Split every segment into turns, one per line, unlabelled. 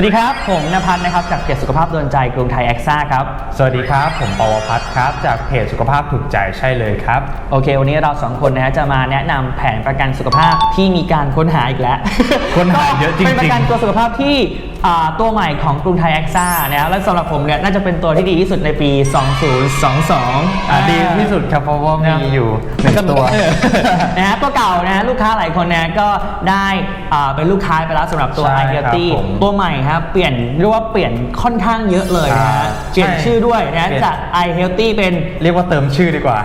สวัสดีครับ ผมนภัสนะครับ จากเพจสุขภาพโดนใจกรุงไทยแอคซ่าครับ
สวัสดีครับ ผมปวพัฒน์ครับ จากเพจสุขภาพถูกใจใช่เลยครับ
โอเค วันนี้เราสองคนนะฮะจะมาแนะนำแผนประกันสุขภาพที่มีการค้นหาอีกแล้ว
ค้นหาเยอะจริงๆ
เป็นประกันตัวสุขภาพที่อ่าตัวใหม่ของกรุงไทยแอคซ่านะครับและสำหรับผมเนี่ยน่าจะเป็นตัวที่ดีที่สุดในปี 2022
อ่าดีที่สุดครับเพราะว่ามีอยู่หนึ่งตัว
เออนะฮะตัวเก่านะฮะลูกค้าหลายคนนะก็ได้อ่าเป็นลูกค้าไปแล้วสำหรับตัว
ใช่
i
ค
h
รั
e a
บ
l t h y
ผม
ตัวใหม่ครับเปลี่ยนเรียกว่าเปลี่ยนค่อนข้างเยอะเลยนะฮะ
อ่า
เปลี่ยน
ใช่
ชื่อด้วยนะ
เปลี่ยน
จาก i healthy เป็น
เรียกว่าเติมชื่อดีกว่า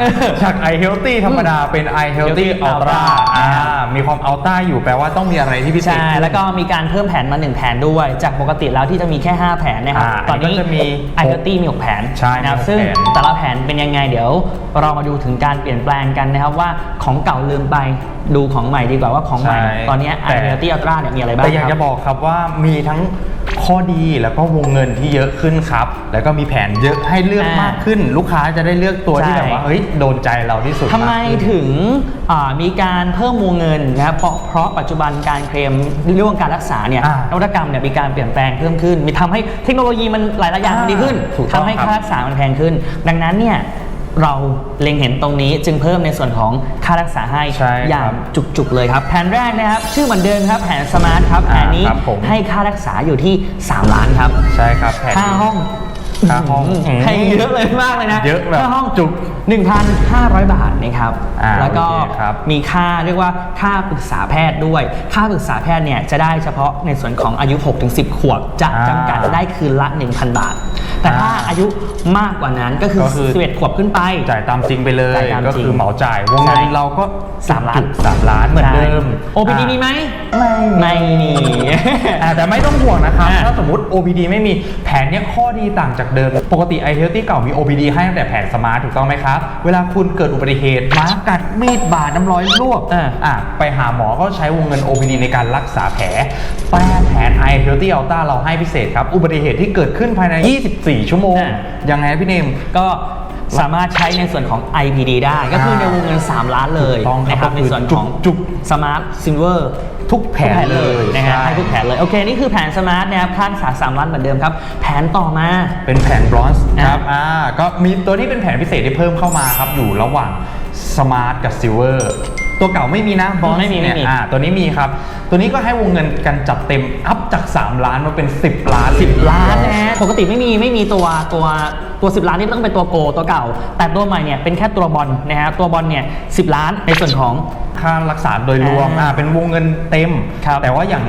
จาก i healthy ธรรมดาเป็น i healthy
Healthy
ultra
Ultra
อ่ามีความ ultra อยู่แปลว่าต้องมีอะไรที่พิเศษ
ใช่ แล้วก็มีการเพิ่มแผนมา 1 แผนด้วย จากปกติแล้วที่จะมีแค่ 5 แผนนะครับ
อ่า
ตอนนี้
อันนี้ก็จะมี
i healthy มี 6 แผน
ใช่
นะครับ
มีหก
ซึ่ง
แผน
แต่ละแผนเป็นยังไงเดี๋ยว เรามาดูถึงการเปลี่ยนแปลงกันนะครับว่าของเก่าลืมไป ดูของใหม่ดีกว่าว่าของใหม่
ใช่
ตอนนี้ i
แต่
healthy ultra เนี่ยมีอะไรบ้าง
แต่อยาก
ค
จะ
รับ
บอกครับว่ามีทั้งข้อดีแล้วก็วงเงินที่เยอะขึ้นครับ แล้วก็มีแผนเยอะให้เลือก
อ่าม
มากขึ้น ลูกค้าจะได้เลือกตัวที่
ใช่
แบบว่าเฮ้ยโดนใจเราที่สุด
ทำไมา
กขึ้น
ถึงอ่ามีการเพิ่มวงเงินนะครับเพราะเพราะปัจจุบันการเคลมเรื่องการรักษาเนี่ย
อ่าน
วัตกรรมเนี่ยมีการเปลี่ยนแปลงเพิ่มขึ้น มีทำให้เทคโนโลยีมันหลายๆอย่างมันดีขึ้น
ถูกต้อง
ทำให้
ครับ
ค่ารักษามันแพงขึ้น ดังนั้นเนี่ย เราเล็งเห็นตรงนี้จึงเพิ่มในส่วนของค่ารักษาให้
ใช่ครับ
อย่างจุกๆเลยครับ แผนแรกนะครับ ชื่อเหมือนเดิมครับ แผนสมาร์ทครับ แผนนี้
อ่าครับผม
ให้ค่ารักษาอยู่ที่ 3 ล้านครับ
ใช่ครับแผน
ค่าห้อง
ค่าห้อง
มให้เยอะเลยมากเลยนะ
เยอะแบบ
ค่าห้อง
จุก
1,500 บาทนะครับ
อ่า
แล้วก็
โอเคครับ
มีค่าเรียกว่าค่าปรึกษาแพทย์ด้วย ค่าปรึกษาแพทย์เนี่ยจะได้เฉพาะในส่วนของอายุ 6-10 ขวบจะ
อ่า
จำกัดได้คืนละ 1,000 บาท แต่ถ้า
อ่า
อายุมากกว่านั้นก็คือ
ก็คือ
11ขวบขึ้นไป
จ่ายตามจริงไปเลย
จ่ายตามจริง
ก็คือเหมาจ่ายวงเงิ
ใช่
นเราก็
สามล้าน
สามล้านเหมือนเดิม
ใช่ OPD มีไหม
ไม่
ไม่มี
อ่าแต่ไม่ต้องห่วงนะครับ
อ่า
ถ้าสมมติ OPD ไม่มีแผนเนี้ยข้อดีต่างจากเดิม ปกติ i Healthy เก่ามี OPD ให้ตั้งแต่แผนสมาร์ทถูกต้องไหมครับ เวลาคุณเกิดอุบัติเหตุหมากัดมีดบาดน้ำร้อยลวก
อ่า
อะไปหาหมอก็ใช้วงเงิน OPD ในการรักษาแผลแต่แผน i Healthy Ultra เราให้พิเศษครับ อุบัติเหตุที่เกิดขึ้นภายใน 24ชั่วโมง
อ่า
ยังไงพี่เนม
ก็สามารถใช้ในส่วนของ IPD ได้ก็คือในวงเงิน 3 ล้านเลย
ถูกต้องครับ
นะครับ
ก็
ใน
คือ
ส่วนของ
จุก
Smart Silver
ทุกแผนเลย
นะฮะ
ใช่
ให้ทุกแผนเลย โอเค นี่คือแผน Smart นะครับค่ารักษา3ล้านเหมือนเดิมครับ แผนต่อมา
เป็นแผนบรอนซ์
อ่า
ครับ อ่า ก็มีตัวที่เป็นแผนพิเศษที่เพิ่มเข้ามาครับ อยู่ระหว่างสมาร์ทกับซิลเวอร์ ตัวเก่าไม่มีนะบรอนซ์
ไม่มีไม่
เนี่ย
มี
อ่าตัวนี้มีครับ ตัวนี้ก็ให้วงเงินกันจัดเต็มอัพจาก 3 ล้านมาเป็น 10 ล้าน
10 ล้านนะฮะปกติไม่มีไม่มีตัวตัว ตัว 10 ล้านนี่ต้องเป็นตัวโกตัวเก่า แต่ตัวใหม่เนี่ยเป็นแค่ตัวบอลนะฮะตัวบอลเนี่ย10ล้านในส่วนของ
ค่ารักษาโดยรวม
อ่า
อ่าเป็นวงเงินเต็ม
ครับ
แต่ว่าอย่าง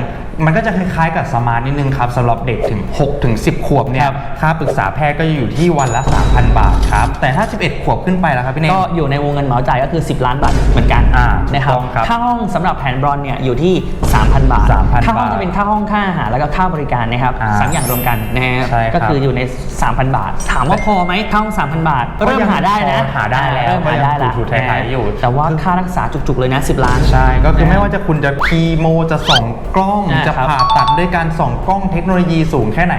มันก็จะคล้ายๆกับสมาร์ทนิดนึงครับสำหรับเด็กถึง6ถึง10 ขวบเนี่
ค
ย
รับ
ค่าปรึกษาแพทย์ก็จะอยู่ที่วันละ 3,000 บาทครับ แต่ถ้า 11 ขวบขึ้นไปแล้วครับพี่เนม
ก็อยู่ในวงเงินเหมาจ่ายก็คือ 10 ล้านบาทเหมือนกัน
อ่า
นะครับ
ถูกต้องครับ
ค่าห้องสำหรับแผนบอลเนี่ยอยู่ที่ 3,000 บาท
3,000
ค่าห้อง
บาท
จะเป็นค่าห้องค่าอาหารแล้วก็ค่าบริการนะครับ
อ่า
สามอย่างรวมกันนะฮะ
ใช่ครับ
ก็คืออยู่ใน 3,000 บาท ถามว่าพอไหมค่าห้อง3,000บาท
ก็
เริ่ม
ยัง
หาได้นะ
พอหาได้แล้ว
เริ่มหาได้ละ
ก็ยังถูๆไทยๆอยู่
แต่ว่าค่ารักษาจุกๆเลยนะ 10 ล้าน
ใช่ก็คือไม่ว่าจะคุณจะคีโมจะส่องกล้อง
อ่า
จะ
ครับ
ผ่าตัดด้วยการส่องกล้องเทคโนโลยีสูงแค่ไหน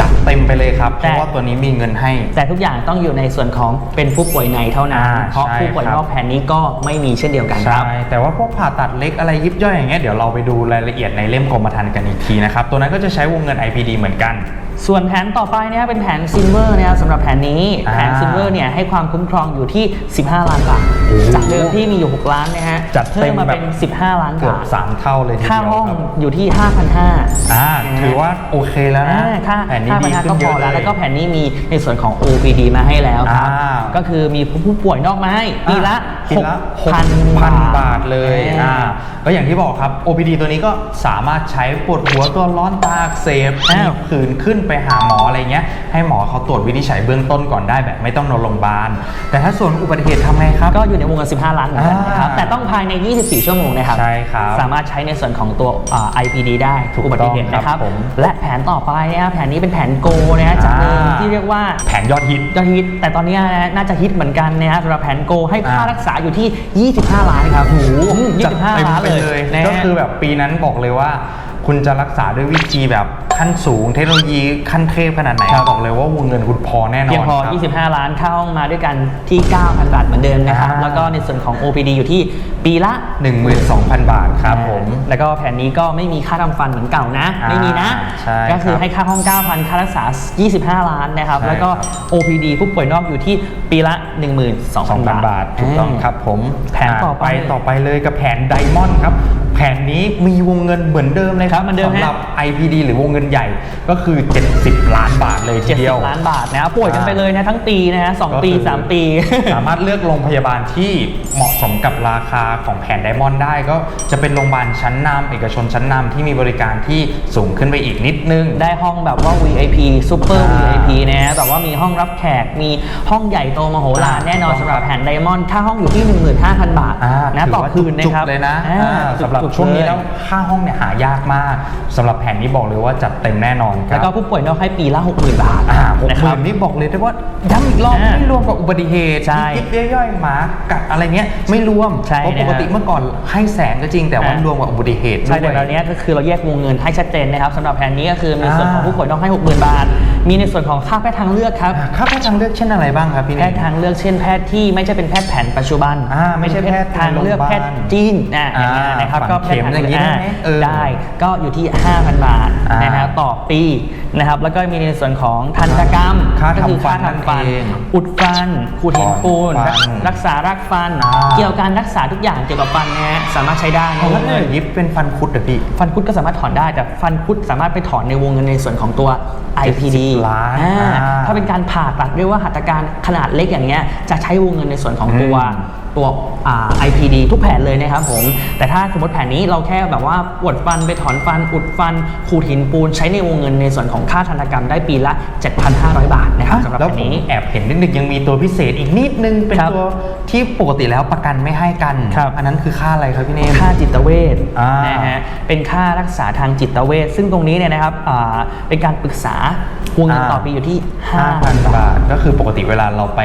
จัดเต็มไปเลยครับเพ
แต่
ราะว่าตัวนี้มีเงินให้
แต่ทุกอย่างต้องอยู่ในส่วนของเป็นผู้ป่วยในเท่านั้น
อ่า
เพราะ
ใช่
ผู้ป่วย
ครับ
นอกแผนนี้ก็ไม่มีเช่นเดียวกันค
ใช่
รับ
แต่ว่าพวกผ่าตัดเล็กอะไรยิบย่อยอย่างเงี้ยเดี๋ยวเราไปดูรายละเอียดในเล่มกรมธรรม์กันอีกทีนะครับตัวนั้นก็จะใช้วงเงิน IPD เหมือนกัน
ส่วนแผนต่อไปนะครับเป็นแผนซิลเวอร์นะครับสำหรับแผนนี้
อ่า
แผนซิลเวอร์เนี่ยให้ความคุ้มครองอยู่ที่ 15 ล้านบาท
โอ้
จากเดิมที่มีอยู่ 6 ล้านนะฮะ
จัดเต็
เพิ่ม
ม
มา
แบบ
เป็น 15 ล้าน
เกือบบา
ท
สามเท่าเลยทีเดียว
ค่าห้อง
ครับ
อยู่ที่ 5,500
อ่าถือว่าโอเคแล้วนะ
อ่าค่า
แผนนี้
ค่า
ดี
พัน
ขึ้
ก็
น
พ
เย
อ
อะเล
แล้ว
ย
แล้วก็แผนนี้มีในส่วนของ OPD มาให้แล้วครับ
อ่า
ก็คือมีผู้ป่วยนอกมาให้ปีละ
ปีละ
6,000
พันบาทเลย
อ่า
อ่าก็อย่างที่บอกครับ OPD ตัวนี้ก็สามารถใช้ปวดหัวตัวร้อนตาอักเสบ
อ้าว
มีผื่นขึ้นไปหาหมออะไรเงี้ยให้หมอเขาตรวจวินิจฉัยเบื้องต้นก่อนได้แบบไม่ต้องนอนโรงพยาบาล แต่ถ้าส่วนอุบัติเหตุทำไงครับ
ก็อยู่ในวงเงิน 15 ล้านเหมือนกันนะครับ
อ่า
แต่ต้องภายใน 24 ชั่วโมงนะครับ
ใช่ครับ
สามารถใช้ในส่วนของตัวอ่า IPD ได้ทุกอุบัติเหตุ
ถูกต้อง
นะครับ
ผม
และแผนต่อไปนะครับแผนนี้เป็นแผนโกนะฮะจากเดิม
อ่า
ที่เรียกว่า
แผนยอดฮิต
จะฮิตแต่ตอนนี้นะน่าจะฮิตเหมือนกันนะฮะสำหรับแผนโกให้ค่า
อ่า
รักษาอยู่ที่ 25 ล้านครับโอ้โห
จัดเต็ม
25ล้าน
ไป
เลยนะ
ก็
ฮะ
คือแบบปีนั้นบอกเลยว่า คุณจะรักษาด้วยวิธีแบบขั้นสูงเทคโนโลยีขั้นเทพขนาดไหน
ครับ
บอกเลยว่าวงเงินคุณพอแน่นอน
เพียงพอ
ครับ
25 ล้านค่าห้องมาด้วยกันที่ 9,000 บาทเหมือนเดิมนะครับ
อ่า
แล้วก็ในส่วนของ OPD อยู่ที่ปีละ
12,000 บาทครับผม
แล้วก็แผนนี้ก็ไม่มีค่าทำฟันเหมือนเก่านะ
อ่า
ไม่มีนะ
ใช่
ก็คือ
ครับ
ให้ค่าห้อง 9,000 ค่ารักษา 25 ล้านนะครับ
ใช่
แล้วก็
ครับ
OPD ผู้ป่วยนอกอยู่ที่ปีละ12,000บาท
2,000 บาท ถูกต้องครับผม
แผนต่อไป
ต่อไปเลยกับแผนไดมอนด์ครับ แผนนี้มีวงเงินเหมือนเดิมเลยครับ
เหมือนเดิมฮะ
สำหรับ IPD หรือวงเงินใหญ่ก็คือ 70 ล้านบาทเลยทีเดียว
70ล้านบาทนะครับป่วยกันไปเลยนะทั้งปีนะฮะสองปี
ก็คือ
สามปี
สามารถเลือกโรงพยาบาลที่เหมาะสมกับราคาของแผนไดมอนด์ได้ ก็จะเป็นโรงพยาบาลชั้นนำเอกชนชั้นนำที่มีบริการที่สูงขึ้นไปอีกนิดนึง
ได้ห้องแบบว่า VIP Super
อ่า
VIP นะฮะแบบว่ามีห้องรับแขกมีห้องใหญ่โตมโหฬาร
อ่า
แน่นอน
ถูกต้อง
สำหรับแผนไดมอนด์ค่าห้องอยู่ที่ 15,000 บาท
อ่า
นะ
ถื
ต่อ
ว่า
คืนนะ
จุก
ครับ
ๆเลยนะ
อ่า
อ่าสำหรับ
จุกๆ
ช่วงนี้
เย
แล้วค่าห้องเนี่ยหายากมากสำหรับแผนนี้บอกเลยว่าจัดเต็มแน่นอนครั
แล้วก็ผู้ป่วยนอกให้ปีละ60,000 บาท
อ่าหก
นะ
ห
ค
มื่
รับ
นนี่บอกเลยได้ว่าย้ำอีกรอบ
อ่า
ไม่รวมกับอุบัติเหตุ
ใช่
ยิบย่อยๆหมากัดอะไรเงี้ยไม่รวม
ใช่
เพราะ
นะ
ปกติเมื่อก่อนให้แสนก็จริงแต่ว่า
อ่าร
วมกับอุบัติเหตุ
ใช่
ด้
แต่
วย
ตอนนี้ก็คือเราแยกวงเงินให้ชัดเจนนะครับสำหรับแผนนี้ก็คือมีส่วนของ
อ่า
ผู้ป่วยนอกให้60,000 บาท มีในส่วนของค่าแพทย์ทางเลือกครับ
อ่าค่าแพทย์ทางเลือกเช่นอะไรบ้างครับพี่
แพ
เน่
ทย์ทางเลือกเช่นแพทย์ที่ไม่ใช่เป็นแพทย์แผนปัจจุบัน
อ่าไม่ใช่แพทย์
ทางเลือก
โรงพยาบาล
แพทย์จีนอ่าอย่างเงี้ย
อ่า
นะครับ
ฝัง
ก็แพทย์ทาง
เข็มอย่างงี้ได้ไหมเออ
ได้ก็อยู่ที่ 5,000 บาท
อ่าน
นะฮะต่อปีนะครับแล้วก็มีในส่วนของทันตกรรม
ค่า
ก็คือ
ทำฟัน
ค่าทำฟัน
นั่นเอง
อุดฟันขูดหินปูน
ถอนฟัน
รักษารากฟัน
อ่า
เกี่ยวกับการรักษาทุกอย่างเกี่ยวกับฟันนะฮะสามารถใช้ได้ใน
เอา
ว
แล้ว
ง
เงิ
เงิ
น
น
ยิบเป็นฟันคุดเหรอพี่
ฟันคุดก็สามารถถอนได้แต่ฟันคุดสามารถไปถอนในวงเงินในส่วนของตัว IPD
70ล้าน
อ่า
อ่า
ถ้าเป็นการผ่าตัดเรียกว่าหัตถการขนาดเล็กอย่างเงี้ยจะใช้วงเงินในส่วนของตัว
อืม
ตัวอ่า IPD ทุกแผนเลยนะครับผม แต่ถ้าสมมติแผนนี้เราแค่แบบว่าปวดฟันไปถอนฟัน อุดฟัน ขูดหินปูน ใช้ในวงเงินในส่วนของค่าทันตกรรมได้ปีละ 7,500 บาทนะครับสำหรับ
แล้ว
แผน
ผม
นี้
แอบเห็นนิดนึงยังมีตัวพิเศษอีกนิดนึง เป็น
ครับ
ตัวที่ปกติแล้วประกันไม่ให้กัน
ครับ
อันนั้นคือค่าอะไรครับพี่เนม
ค่าจิตเวช
อ่าน
นะฮะเป็นค่ารักษาทางจิตเวชซึ่งตรงนี้เนี่ยนะครับอ่าเป็นการปรึกษาวงเงินต่อปีอยู่ที่5,000
5,000
บา
บา
ท
ทก็คือปกติเวลาเราไป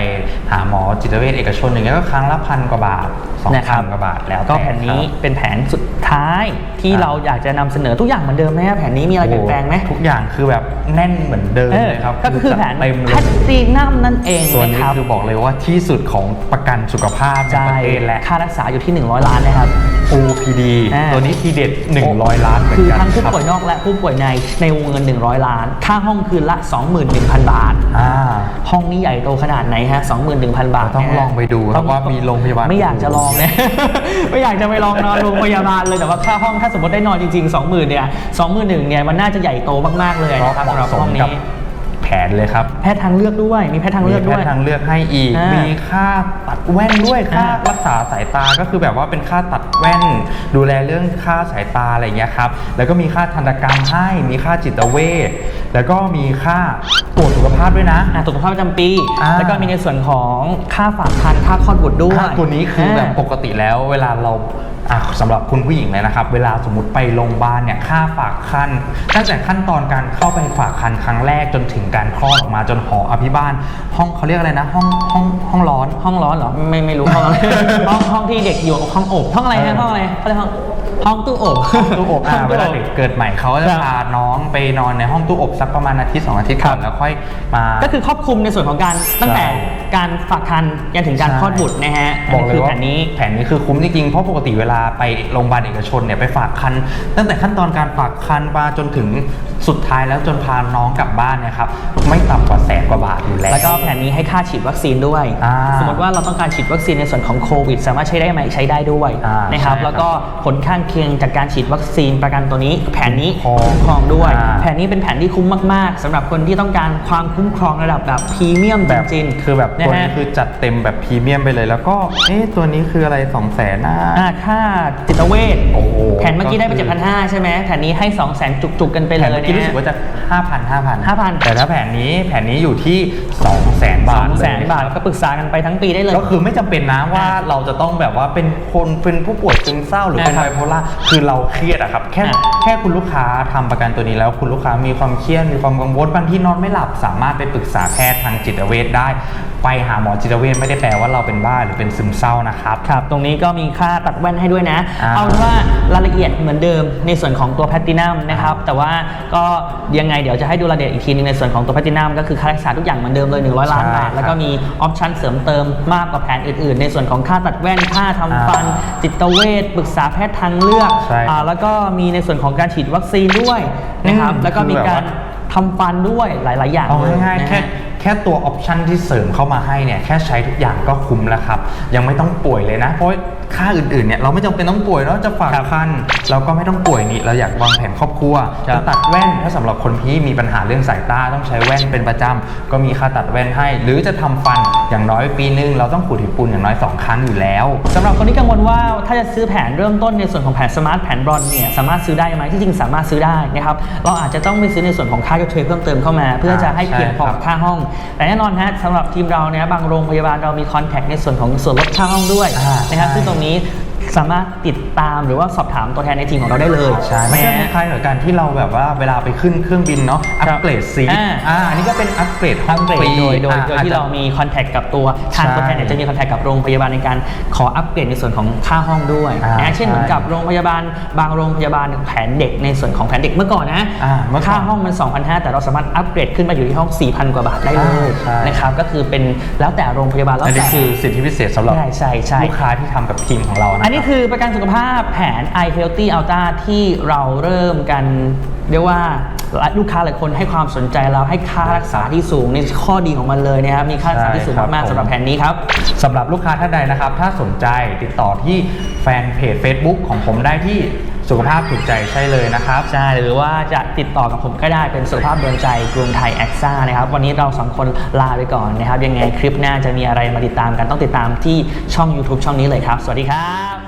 หาหมอจิตเวชเอกชนอย่างเงี้ยก็ครั้งละพันกว่าบาทสอง
นะค
พั
รับ
นกว่าบาทแล้ว
ก็
ต่
แผนนี้
ครับ
เป็นแผนสุดท้ายที่
อ่า
เราอยากจะนำเสนอทุกอย่างเหมือนเดิมไหมฮะแผนนี้มีอะไรเปลี่ยนแปลงไหม
ทุกอย่างคือแบบแน่นเหมือนเดิม
เออ
เลยครับ
ก็คือแผน
จัดเต็มเล
แพ
ย
ทซีนัมนั่นเอง
ตัว
นะ
นี้
ครับ
คือบอกเลยว่าที่สุดของประกันสุขภาพใน
ใช่
ประเทศและ
ค่ารักษาอยู่ที่ 100 ล้านนะครับ
OPD
อ่า
ตัวนี้ทีเด็ด 100 ล้านเหมือน
คือ
กัน
ทั้งผู้
ครับ
ป่วยนอกและผู้ป่วยในในวงเงิน 100 ล้าน ค่าห้องคืนละ 21,000 บาท
อ่า
ห้องนี้ใหญ่โตขนาดไหนฮะ21,000 บาท
ต้อง
นะฮะ
ลองไปดูครับว่ามีโรงพยาบาล
ไม่อยากจะลองเนี่ย ไม่อยากจะไปลองนอนโรงพยาบาลเลยแต่ว่าค่าห้องถ้าสมมติได้นอนจริงๆ 20,000เนี่ย21,000เนี่ยมันน่าจะใหญ่โตมากๆเลย
เพราะ
นะครับ
เห
สำหรับ
มาะส
ห้
ม
อง
กับ
นี้
แผนเลยครับ
แพทย์ทางเลือกด้วยมีแพทย์ทาง
มี
เลือก
แพ
ด้
ท
วย
ย์ทางเลือกให้อีก
อ่ามี
มีค่าตัดแว่นด้วยค่า
อ่า
รักษาสายตาก็คือแบบว่าเป็นค่าตัดแว่น ดูแลเรื่องค่าสายตาอะไรอย่างเงี้ยครับแล้วก็มีค่าทันตกรรมให้มีค่าจิตเวชแล้วก็มีค่าตรวจสุขภาพด้วยนะ
อะสุขภาพประจำปี
อ่า
แล้วก็มีในส่วนของค่าฝากคันค่าคลอดบุตรด้วย
ค่าตัวนี้คือแบบปกติแล้วเวลาเรา อะสำหรับคุณผู้หญิงเลยนะครับ เวลาสมมติไปโรงพยาบาลเนี่ยค่าฝากคันตั้งแต่ขั้นตอนการเข้าไปฝากคันครั้งแรกจนถึงการคลอดออกมาจนหออภิบาล ห้องเขาเรียกอะไรนะ ห้องห้องห้องร้อน
ห้องร้อนเหรอ ไม่ไม่รู้ห้องอะไรห้องห้องที่เด็กอยู่ห้องอบห้องอะไร
เอ
นะ
อ
ห้องอะไรเขาเรียกห้อง ห้องตู้อบ
ตู้อบอะ
ห้ง
เว
ตู้
ลา
อบ
เด็กเกิดใหม่เขาก็จะ
ครับ
พาน้องไปนอนในห้องตู้อบสักประมาณอาทิตย์สองอาทิตย์ก่อนแล้วค่อยมา
ก็คือครอบคลุมในส่วนของการตั้งแต่
ใช่
การฝากคันยันถึงการ
ใช่
คลอดบุตรนะฮะ
บอกเลย
คื
ว่า
แผนนี้
แผนนี้คือคุ้มจริงๆเพราะปกติเวลาไปโรงพยาบาลเอกชนเนี่ยไปฝากคันตั้งแต่ขั้นตอนการฝากคันมาจนถึงสุดท้ายแล้วจนพาน้องกลับบ้านเนี่ยครับไม่ต่ำกว่าแสนกว่าบาทอยู่แล้ว
แล้วก็แผนนี้ให้ค่าฉีดวัคซีนด้วย
อ่า
สมมติว่าเราต้องการฉีดวัคซีนในส่วนของโควิด สามารถใช้ได้ไหมใช้ได้ด้วย
อ่า
นะครับ
ใช่ครับ
แล้วก็ผลข้างเคียงจากการฉีดวัคซีนประกันตัวนี้ แผนนี้
คุ้มครอง
คุ้มครองด้วย
อ่า
แผนนี้เป็นแผนที่คุ้มมากๆสำหรับคนที่ต้องการความคุ้มครองระดับแบบพรีเมียม
แบบ
จริง
คือแบบ
นะ
ตัว
ฮะ
นี้คือจัดเต็มแบบพรีเมียมไปเลยแล้วก็ เอ๊ะตัวนี้คืออะไร2องแสนนะ
อ่าค่าจิตเวช
โอ้โห
แผนเมื่อกี้ได้ไป
ก็คือ
7,500ใช่ไหมแผนนี้ให้ 2 0 0 0 0 0จุกๆกันไปเล
แผ
ย
นเมื่อกี้รู้
นะ
สึกว่าจะ 5,000 5,000
5,000
แต่ถ้าแผนนี้แผนนี้อยู่ที่ 2 0 0 0 0 0
ส
บา
อ
ท
งแสน
เลย
บาทก็ปรึกษากันไปทั้งปีได้เลย
ก็คือไม่จำเป็นนะว่าเราจะต้องแบบว่าเป็นคนเป็นผู้ป่วยซึมเศร้าหรือเป็น
อ่า
ไบ
ครับ
โพล่าคือเราเครียดอะครับแค่
อ่า
แค่คุณลูกค้าทำประกันตัวนี้แล้ว คุณลูกค้ามีความเครียดมีความกังวลบางที่นอนไม่หลับ สามารถไปปรึกษาแพทย์ทางจิตเวชได้ ไปหาหมอจิตเวชไม่ได้แปลว่าเราเป็นบ้าหรือเป็นซึมเศร้านะครับ
ครับ ตรงนี้ก็มีค่าตัดแว่นให้ด้วยนะ
อ่า
เอาเป็นว่ารายละเอียดเหมือนเดิมในส่วนของตัวแพตตินัมนะครับแต่ว่าก็ก็ยังไงเดี๋ยวจะให้ดูรายละเอียดอีกทีนึงในส่วนของตัวแพทินัมก็คือค่ารักษาทุกอย่างเหมือนเดิมเลย 100 ล้าน
ใช่
บาท แล้วก็มีออปชั่นเสริมเติมมากกว่าแผนอื่นๆ ในส่วนของค่าตัดแว่นค่าทำฟัน
อ่า
จิตเวชปรึกษาแพทย์ทางเลือก
ใช่ครับ
อ่าแล้วก็มีในส่วนของการฉีดวัคซีนด้วยนะครับ
อืม
แล้วก็มี
คือแบบ
การ
ว่า
ทำฟันด้วยหลาย ๆ อย่าง
เอา
เลย
ง่ายๆ
นะ
แค่
ฮะ
แค่ตัวออปชันที่เสริมเข้ามาให้เนี่ยแค่ใช้ทุกอย่างก็คุ้มแล้วครับ ยังไม่ต้องป่วยเลยนะ เพราะ ค่าอื่นๆเนี่ยเราไม่จำเป็นต้องป่วยเราจะฝาก
ครับ
คันเราก็ไม่ต้องป่วยนี่เราอยากวางแผนครอบครัว
ครับ
จะตัดแว่นถ้าสำหรับคนที่มีปัญหาเรื่องสายตาต้องใช้แว่นเป็นประจำก็มีค่าตัดแว่นให้ หรือจะทำฟันอย่างน้อยปีนึงเราต้องขูดหินปูนอย่างน้อยสองครั้งอยู่แล้ว
สำหรับคนที่กังวลว่าถ้าจะซื้อแผนเริ่มต้นในส่วนของแผนสมาร์ทแผนบรอนเนี่ยสามารถซื้อได้ไหมที่จริงสามารถซื้อได้นะครับเราอาจจะต้องไปซื้อในส่วนของค่าชดเชยเพิ่มเติมเข้ามา เพื่อจะให้เพียงพอกับค่าห้อง แต่แน่นอนฮะสำหรับทีมเราเนี่ยบางโรงพยาบาลเรามีคอนแทคในส่วนของส่วนลดค่าห้องด้วย
อ่า
นะครับ
ใช่
ซึ่งตรงนี้ สามารถติดตามหรือว่าสอบถามตัวแทนในทีมของเราได้เลย
ใช่ไม่ใช่คล้ายๆกับการที่เราแบบว่าเวลาไปขึ้นเครื่องบินเนาะอัปเกรดซีท
อ่า
อ่าอันนี้ก็เป็นอัปเกรดห้
อั
อง
ปเกร
ฟ
ด
รี
โดยโดย
อ่
โดย
อาจ
ที่
จะ
เรามีคอนแทคกับตัวทาง
ใช่
ตัวแทนเนี่ยจะมีคอนแทคกับโรงพยาบาลในการขออัปเกรดในส่วนของค่าห้องด้วย
อ่า
นะเช่นเหมือน
ใช่
กับโรงพยาบาล บางโรงพยาบาลแผนเด็กในส่วนของแผนเด็กเมื่อก่อนนะ
อ่าเมื่อก่อน
ค่าห้องมัน 2,500 แต่เราสามารถอัปเกรดขึ้นมาอยู่ที่ห้อง 4,000 กว่าบาทได้เลย
อ่าใช่
นะครับก็คือเป็นแล้วแต่โรงพยาบาลแล้ว
อันนี้
แต่
คือสิทธิพิเศษสำหรับ
ใช่ใช่ใช่
ลูกค้าที่ทำกับทีมของเรานะ
อันนี้คือประกันสุขภาพแผน i Healthy Ultra ที่เราเริ่มกันเรียกว่าลูกค้าหลายคนให้ความสนใจเราให้ค่ารักษาที่สูงในข้อดีของมันเลยนะครับมีค่ารักษาที่สูงมากๆสำหรับแผนนี้ครับ
สำหรับลูกค้าท่านใดนะครับ ถ้าสนใจติดต่อที่แฟนเพจ Facebook ของผมได้ที่สุขภาพถูกใจใช่เลยนะครับ
ใช่หรือว่าจะติดต่อกับผมก็ได้เป็นสุขภาพโดนใจกรุงไทยแอคซ่านะครับวันนี้เราสองคนลาไปก่อนนะครับยังไงคลิปหน้าจะมีอะไรมาติดตามกันต้องติดตามที่ช่อง YouTube ช่องนี้เลยครับ สวัสดีครับ